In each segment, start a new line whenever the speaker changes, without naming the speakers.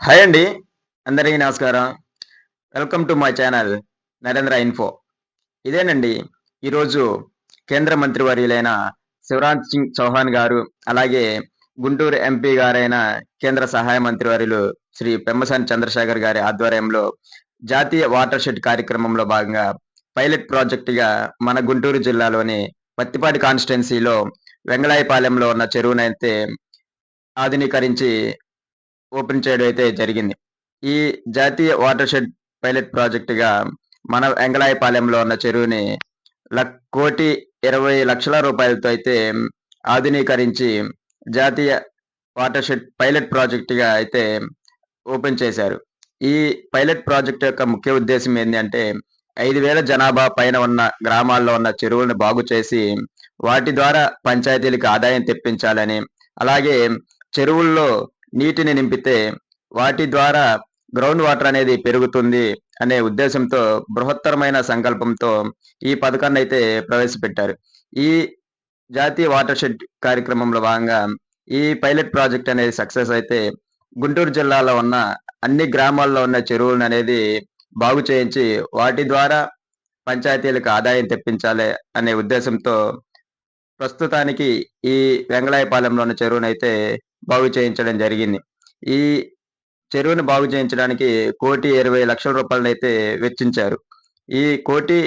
Hi అండి. అందరికీ నమస్కారం. Welcome to my channel Narendra info. ఇదేనండి ఈరోజు కేంద్ర మంత్రి వర్యులైన శివరాజ్ సింగ్ చౌహాన్ గారు అలాగే గుంటూరు ఎంపీ గారైన కేంద్ర సహాయ మంత్రి వర్యులు శ్రీ పెమ్మసాని చంద్రశేఖర్ గారి ఆధ్వర్యంలో జాతీయ వాటర్ షెడ్ కార్యక్రమంలో భాగంగా పైలట్ ప్రాజెక్టుగా మన గుంటూరు జిల్లాలోని పత్తిపాటి కాన్స్టిట్యున్సీలో వెంగళాయపాలెంలో ఉన్న చెరువునైతే ఆధునీకరించి ఓపెన్ చేయడం అయితే జరిగింది. ఈ జాతీయ వాటర్ షెడ్ పైలట్ ప్రాజెక్టుగా మన వెంగళాయపాలెంలో ఉన్న చెరువుని కోటి ఇరవై లక్షల రూపాయలతో అయితే ఆధునీకరించి జాతీయ వాటర్ షెడ్ పైలట్ ప్రాజెక్టుగా అయితే ఓపెన్ చేశారు. ఈ పైలట్ ప్రాజెక్ట్ యొక్క ముఖ్య ఉద్దేశం ఏంటంటే ఐదు వేల జనాభా పైన ఉన్న గ్రామాల్లో ఉన్న చెరువులను బాగు చేసి వాటి ద్వారా పంచాయతీలకు ఆదాయం తెప్పించాలని అలాగే చెరువుల్లో నీటిని నింపితే వాటి ద్వారా గ్రౌండ్ వాటర్ అనేది పెరుగుతుంది అనే ఉద్దేశంతో బృహత్తరమైన సంకల్పంతో ఈ పథకాన్ని అయితే ప్రవేశపెట్టారు. ఈ జాతీయ వాటర్ షెడ్ కార్యక్రమంలో భాగంగా ఈ పైలట్ ప్రాజెక్ట్ అనేది సక్సెస్ అయితే గుంటూరు జిల్లాలో ఉన్న అన్ని గ్రామాల్లో ఉన్న చెరువులను అనేది బాగు చేయించి వాటి ద్వారా పంచాయతీలకు ఆదాయం తెప్పించాలి అనే ఉద్దేశంతో ప్రస్తుతానికి ఈ వెంగళాయపాలెంలో ఉన్న చెరువునైతే బాగు చేయించడం జరిగింది. ఈ చెరువును బాగు చేయించడానికి కోటి ఇరవై లక్షల రూపాయలను అయితే వెచ్చించారు. ఈ కోటి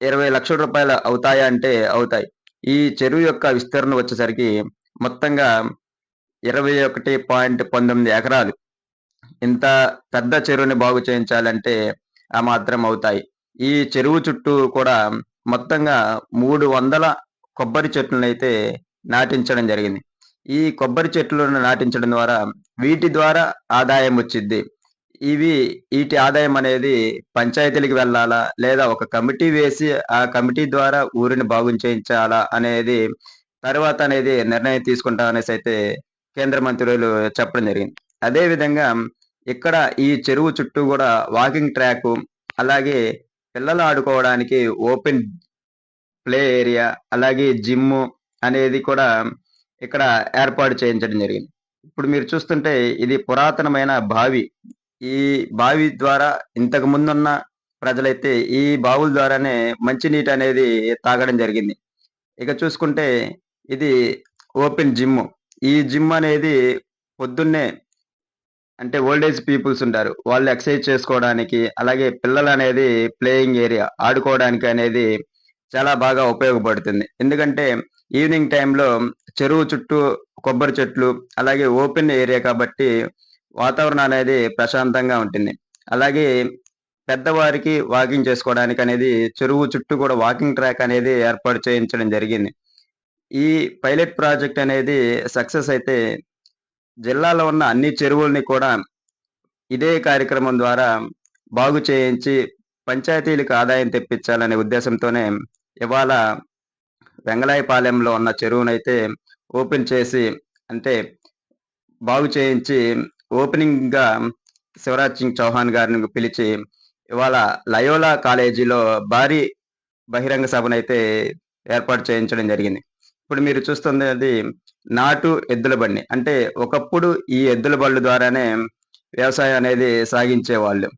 ఇరవై లక్షల రూపాయలు అవుతాయా అంటే అవుతాయి. ఈ చెరువు యొక్క విస్తరణ వచ్చేసరికి మొత్తంగా ఇరవై ఒకటి పాయింట్ పంతొమ్మిది ఎకరాలు. ఇంత పెద్ద చెరువుని బాగు చేయించాలంటే ఆ మాత్రం అవుతాయి. ఈ చెరువు చుట్టూ కూడా మొత్తంగా మూడు వందల కొబ్బరి చెట్లను అయితే నాటించడం జరిగింది. ఈ కొబ్బరి చెట్లను నాటించడం ద్వారా వీటి ద్వారా ఆదాయం వచ్చింది ఇవి వీటి ఆదాయం అనేది పంచాయతీలకు వెళ్ళాలా లేదా ఒక కమిటీ వేసి ఆ కమిటీ ద్వారా ఊరిని బాగు చేయించాలా అనేది తర్వాత అనేది నిర్ణయం తీసుకుంటా అనేసి అయితే కేంద్ర మంత్రులు చెప్పడం జరిగింది. అదే విధంగా ఇక్కడ ఈ చెరువు చుట్టూ కూడా వాకింగ్ ట్రాక్ అలాగే పిల్లలు ఆడుకోవడానికి ఓపెన్ ప్లే ఏరియా అలాగే జిమ్ అనేది కూడా ఇక్కడ ఏర్పాటు చేయించడం జరిగింది. ఇప్పుడు మీరు చూస్తుంటే ఇది పురాతనమైన బావి. ఈ బావి ద్వారా ఇంతకు ముందున్న ప్రజలైతే ఈ బావుల ద్వారానే మంచినీటి అనేది తాగడం జరిగింది. ఇక చూసుకుంటే ఇది ఓపెన్ జిమ్. ఈ జిమ్ అనేది పొద్దున్నే అంటే ఓల్డేజ్ పీపుల్స్ ఉంటారు. వాళ్ళు ఎక్సర్సైజ్ చేసుకోవడానికి అలాగే పిల్లలు అనేది ప్లేయింగ్ ఏరియా ఆడుకోవడానికి అనేది చాలా బాగా ఉపయోగపడుతుంది. ఎందుకంటే ఈవినింగ్ టైంలో చెరువు చుట్టూ కొబ్బరి చెట్లు అలాగే ఓపెన్ ఏరియా కాబట్టి వాతావరణం అనేది ప్రశాంతంగా ఉంటుంది. అలాగే పెద్దవారికి వాకింగ్ చేసుకోవడానికి అనేది చెరువు చుట్టూ కూడా వాకింగ్ ట్రాక్ అనేది ఏర్పాటు చేయించడం జరిగింది. ఈ పైలట్ ప్రాజెక్ట్ అనేది సక్సెస్ అయితే జిల్లాలో ఉన్న అన్ని చెరువుల్ని కూడా ఇదే కార్యక్రమం ద్వారా బాగు చేయించి పంచాయతీలకు ఆదాయం తెప్పించాలనే ఉద్దేశంతోనే ఇవాళ వెంగళాయపాలెంలో ఉన్న చెరువునైతే ఓపెన్ చేసి అంటే బాగు చేయించి ఓపెనింగ్గా శివరాజ్ సింగ్ చౌహాన్ గారిని పిలిచి ఇవాళ లయోలా కాలేజీలో భారీ బహిరంగ సభనైతే ఏర్పాటు చేయించడం జరిగింది. ఇప్పుడు మీరు చూస్తున్నది అది నాటు ఎద్దుల బండి. అంటే ఒకప్పుడు ఈ ఎద్దుల బళ్ళు ద్వారానే వ్యవసాయం అనేది సాగించేవాళ్ళు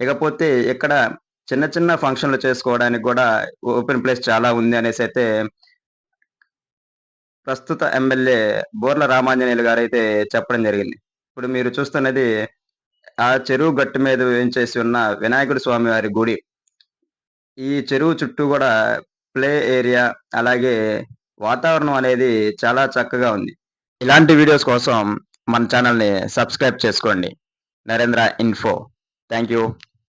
ఇకపోతే ఇక్కడ చిన్న చిన్న ఫంక్షన్లు చేసుకోవడానికి కూడా ఓపెన్ ప్లేస్ చాలా ఉంది అనేసి అయితే ప్రస్తుత ఎమ్మెల్యే బోర్ల రామాంజనేయులు గారు అయితే చెప్పడం జరిగింది. ఇప్పుడు మీరు చూస్తున్నది ఆ చెరువు గట్టు మీద వేయించేసి ఉన్న వినాయకుడి స్వామి వారి గుడి. ఈ చెరువు చుట్టూ కూడా ప్లే ఏరియా అలాగే వాతావరణం అనేది చాలా చక్కగా ఉంది. ఇలాంటి వీడియోస్ కోసం మన ఛానల్ని సబ్స్క్రైబ్ చేసుకోండి. నరేంద్ర ఇన్ఫో. Thank you